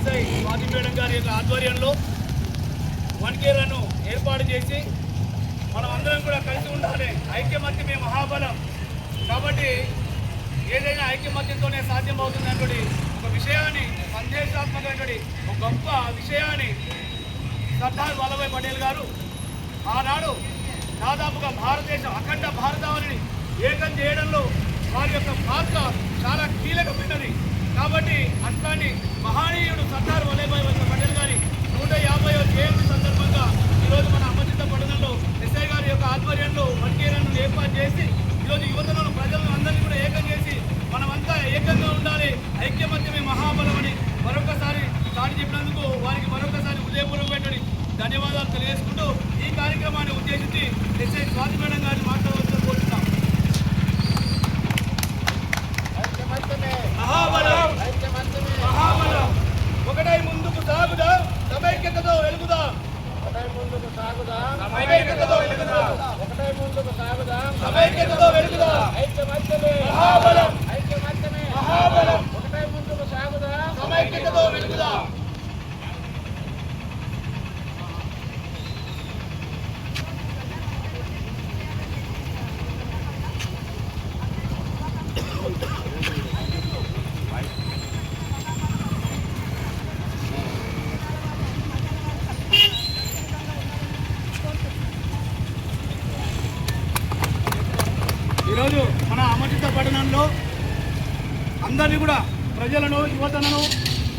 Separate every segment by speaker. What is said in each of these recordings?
Speaker 1: SI Swathi madam గారి యొక్క ఆధ్వర్యంలో వన్ కేర్లను ఏర్పాటు చేసి మనం అందరం కూడా కలిసి ఉండాలి. ఐక్యమత్యమే మహాబలం. కాబట్టి ఏదైనా ఐక్యమత్యంతోనే సాధ్యమవుతున్నటువంటి ఒక విషయాన్ని సందేశాత్మకమైనటువంటి ఒక గొప్ప విషయాన్ని సర్దార్ వల్లభాయ్ పటేల్ గారు ఆనాడు దాదాపుగా భారతదేశం అఖండ భారతావనిని ఏకం చేయడంలో వారి యొక్క పాత్ర చాలా కీలకమైనది. కాబట్టి అట్లాంటి మహనీయుడు సర్దార్ వల్లభాయ్ పటేల్ గారి నూట యాభై జయంతి సందర్భంగా ఈరోజు మన అమర్చిత పట్టణంలో ఎస్ఐ గారి యొక్క ఆధ్వర్యంలో వన్కేలను ఏర్పాటు చేసి ఈరోజు యువతలను ప్రజలను అందరినీ కూడా ఏకం చేసి మనమంతా ఏకంగా ఉండాలి ఐక్యమత్యమే మహాబలం అని మరొకసారి దాడి చెప్పినందుకు వారికి మరొకసారి హృదయపూర్వకమైనటువంటి ధన్యవాదాలు తెలియజేసుకుంటూ ఈ కార్యక్రమాన్ని ఉద్దేశించి ఎస్ఐ స్వాతి మేడం గారిని మాట్లాడుతూ కోరుతున్నాం మహాబలం మహాబలం ఒకటై ముందుకు సాగుదా సమైక్యతతో వెలుగుదా సమైక్యతతో వెలుగుదా? సమైక్యతతో వెలుగుదా మహాబలం మహాబలం సమైక్యతతో వెలుగుదా ఈరోజు మన అమర్చిత అందరినీ కూడా ప్రజలను యువతలను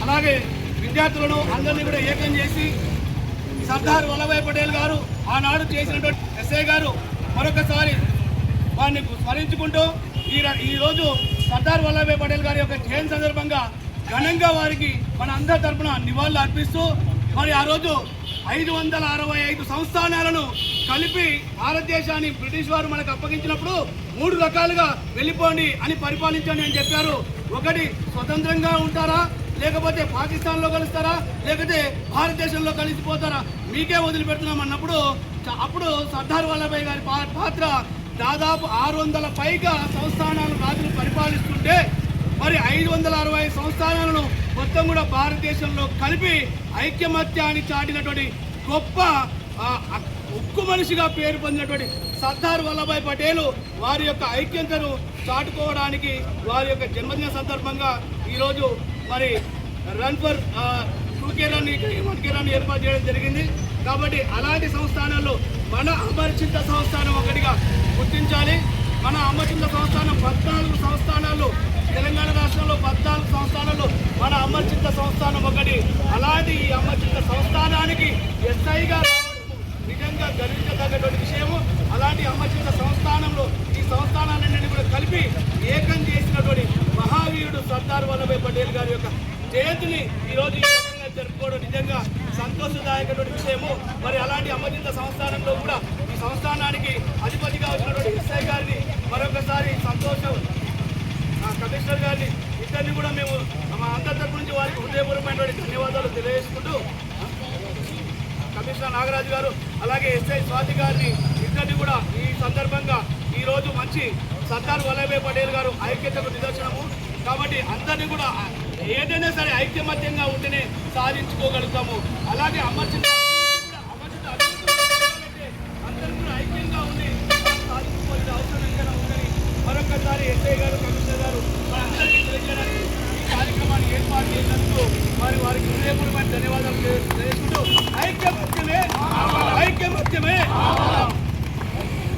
Speaker 1: అలాగే విద్యార్థులను అందరినీ కూడా ఏకం చేసి సర్దార్ వల్లభాయ్ పటేల్ గారు ఆనాడు చేసినటువంటి ఎస్ఐ గారు మరొకసారి వారిని స్మరించుకుంటూ ఈ ర- సర్దార్ వల్లభాయ్ పటేల్ గారి యొక్క జయంతి సందర్భంగా ఘనంగా వారికి మన అందరి తరఫున నివాళులు అర్పిస్తూ మరి ఆ రోజు ఐదు వందల అరవై ఐదు సంస్థానాలను కలిపి భారతదేశాన్ని బ్రిటిష్ వారు మనకు అప్పగించినప్పుడు మూడు రకాలుగా వెళ్ళిపోండి అని పరిపాలించండి అని చెప్పారు. ఒకటి స్వతంత్రంగా ఉంటారా? లేకపోతే పాకిస్తాన్లో కలుస్తారా? లేకపోతే భారతదేశంలో కలిసిపోతారా? మీకే వదిలిపెడుతున్నాం అన్నప్పుడు అప్పుడు సర్దార్ వల్లభాయ్ గారి పాత్ర దాదాపు ఆరు వందల పైగా సంస్థానాలు రాజులు పరిపాలిస్తుంటే మరి ఐదు వందల అరవై సంస్థానాలను మొత్తం కూడా భారతదేశంలో కలిపి ఐక్యమత్యాన్ని చాటినటువంటి గొప్ప ఉక్కు మనిషిగా పేరు పొందినటువంటి సర్దార్ వల్లభాయ్ పటేల్ వారి యొక్క ఐక్యతను చాటుకోవడానికి వారి యొక్క జన్మదిన సందర్భంగా ఈరోజు మరి run for two run one run ఏర్పాటు చేయడం జరిగింది. కాబట్టి అలాంటి సంస్థానాల్లో మన అమర్చిత సంస్థానం ఒకటిగా గుర్తించాలి. మన అమర్చిత సంస్థానం పద్నాలుగు సంస్థానాల్లో తెలంగాణ రాష్ట్రంలో పద్నాలుగు సంస్థానాల్లో మన అమర్చిత సంస్థానం ఒకటి. అలాంటి ఈ అమర్చిత సంస్థానానికి ఎస్ఐగా నిజంగా గర్వించదగ్గటువంటి విషయము అలాంటి అమర్చిత సంస్థానంలో ఈ సంస్థానాలన్నింటినీ కూడా కలిపి ఏకం చేసినటువంటి మహావీరుడు సర్దార్ వల్లభాయ్ పటేల్ గారి యొక్క జయంతిని ఈరోజు ఈ విధంగా జరుపుకోవడం నిజంగా సంతోషదాయకటువంటి విషయము. మరి అలాంటి అమర్జిత సంస్థానంలో కూడా ఈ సంస్థానానికి అధిపతిగా వచ్చినటువంటి ఎస్ఐ గారిని మరొకసారి సంతోషం కమిషనర్ గారిని ఇద్దరిని కూడా మేము మా అందరి గురించి నుంచి వారికి హృదయపూర్వమైనటువంటి ధన్యవాదాలు తెలియజేసుకుంటూ కమిషనర్ నాగరాజు గారు అలాగే ఎస్ఐ స్వాతి గారిని సర్దార్ వల్లభాయ్ పటేల్ గారు ఐక్యతకు నిదర్శనము. కాబట్టి అందరినీ కూడా ఏదైనా సరే ఐక్యమత్యంగా ఉంటేనే సాధించుకోగలుగుతాము. అలాగే అమర్చిన ఐక్యంగా ఉందని మరొకసారి గారు కార్యక్రమాన్ని ఏర్పాటు వారి వారికి ధన్యవాదాలు తెలుసుకుంటూ ఐక్యమత్యమే ఐక్యమత్యమే.